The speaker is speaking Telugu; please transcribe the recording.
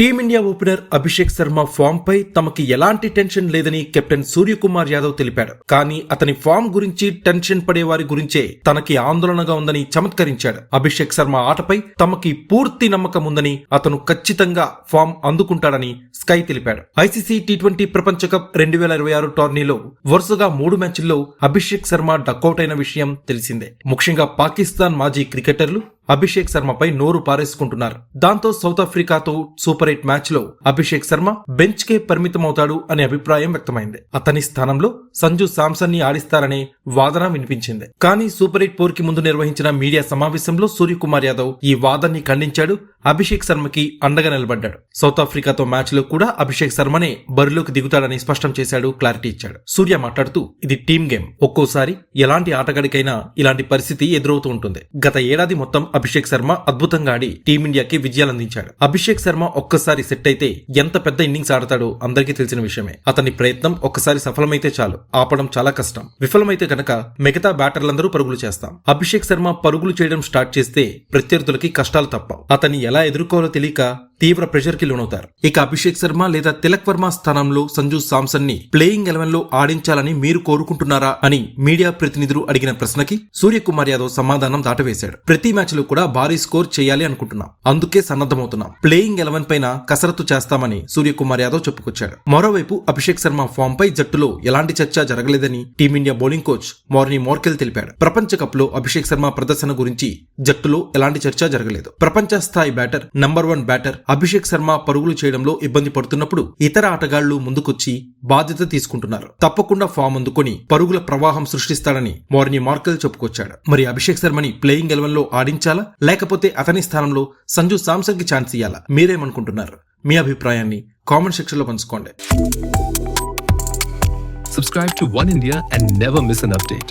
Team India opener Abhishek Sharma form పై తమకి ఎలాంటి టెన్షన్ లేదని కెప్టెన్ సూర్యకుమార్ యాదవ్ తెలిపాడు. కానీ అతని ఫామ్ గురించి టెన్షన్ పడే వారి గురించే తనకి ఆందోళనగా ఉందని చమత్కరించాడు. అభిషేక్ శర్మ ఆటపై తమకి పూర్తి నమ్మకం ఉందని అతను ఖచ్చితంగా ఫామ్ అందుకుంటాడని స్కై తెలిపాడు. ఐసీసీ టీ ట్వంటీ ప్రపంచ కప్ రెండు వేల ఇరవై ఆరు టోర్నీలో వరుసగా మూడు మ్యాచ్ల్లో అభిషేక్ శర్మ డకౌట్ అయిన విషయం తెలిసిందే. ముఖ్యంగా పాకిస్తాన్ మాజీ క్రికెటర్లు అభిషేక్ శర్మపై నోరు పారేసుకుంటున్నారు. దాంతో సౌత్ ఆఫ్రికాతో సూపర్ ఎయిట్ మ్యాచ్లో అభిషేక్ శర్మ బెంచ్ కే పరిమితమవుతాడు అనే అభిప్రాయం వ్యక్తమైంది. అతని స్థానంలో సంజు సామ్సన్ని ఆడిస్తారనే వాదన వినిపించింది. కానీ సూపర్ ఎయిట్ పోర్కి ముందు నిర్వహించిన మీడియా సమావేశంలో సూర్యకుమార్ యాదవ్ ఈ వాదన్ని ఖండించాడు. అభిషేక్ శర్మకి అండగా నిలబడ్డాడు. సౌత్ ఆఫ్రికాతో మ్యాచ్లో కూడా అభిషేక్ శర్మనే బరిలోకి దిగుతాడని స్పష్టం చేశాడు క్లారిటీ ఇచ్చాడు. సూర్య మాట్లాడుతూ ఇది టీమ్ గేమ్. ఒక్కోసారి ఎలాంటి ఆటగాడికైనా ఇలాంటి పరిస్థితి ఎదురవుతూ ఉంటుంది. గత ఏడాది మొత్తం అభిషేక్ శర్మ అద్భుతంగా ఆడి టీమిండియాకి విజయాలు అందించాడు. అభిషేక్ శర్మ ఒక్కసారి సెట్ అయితే ఎంత పెద్ద ఇన్నింగ్స్ ఆడతాడో అందరికీ తెలిసిన విషయమే. అతని ప్రయత్నం ఒక్కసారి సఫలమైతే చాలు. ఆపడం చాలా కష్టం. విఫలమైతే కనుక మిగతా బ్యాటర్లందరూ పరుగులు చేస్తాం. అభిషేక్ శర్మ పరుగులు చేయడం స్టార్ట్ చేస్తే ప్రత్యర్థులకి కష్టాలు తప్పవు. అతని ఎలా ఎదుర్కోవాలో తెలియక తీవ్ర ప్రెషర్కి లోనవుతారు. ఇక అభిషేక్ శర్మ లేదా తిలక్ వర్మ స్థానంలో సంజు సామ్సన్ని ప్లేయింగ్ ఎలెవెన్లో ఆడించాలని మీరు కోరుకుంటున్నారా అని మీడియా ప్రతినిధులు అడిగిన ప్రశ్నకి సూర్యకుమార్ యాదవ్ సమాధానం దాటవేశాడు. ప్రతి మ్యాచ్లో కూడా భారీ స్కోర్ చేయాలి అనుకుంటున్నాం. అందుకే సన్నద్ధమవుతున్నాం. ప్లేయింగ్ ఎలెవెన్ పైన కసరత్తు చేస్తామని సూర్యకుమార్ యాదవ్ చెప్పుకొచ్చాడు. మరోవైపు అభిషేక్ శర్మ ఫామ్ పై జట్టులో ఎలాంటి చర్చ జరగలేదని team India bowling coach Morne Morkel తెలిపాడు. ప్రపంచ కప్లో అభిషేక్ శర్మ ప్రదర్శన గురించి జట్టులో ఎలాంటి చర్చ జరగలేదు. ప్రపంచ స్థాయి batter number one batter Abhishek Sharma పరుగులు చేయడంలో ఇబ్బంది పడుతున్నప్పుడు ఇతర ఆటగాళ్ళు ముందుకొచ్చి బాధ్యత తీసుకుంటున్నారు. తప్పకుండా ఫామ్ అందుకొని పరుగుల ప్రవాహం సృష్టిస్తాడని మోర్ని మార్కెల్ చెప్పుకొచ్చాడు. మరి అభిషేక్ శర్మని ప్లేయింగ్ ఎలెవెన్లో ఆడించాలా? లేకపోతే అతని స్థానంలో సంజు సామ్సంగ్కి ఛాన్స్ ఇయ్యాలా? మీరేమనుకుంటున్నారు? మీ అభిప్రాయాన్ని కామెంట్ సెక్షన్లో పంచుకోండి. Subscribe to One India and never miss an update.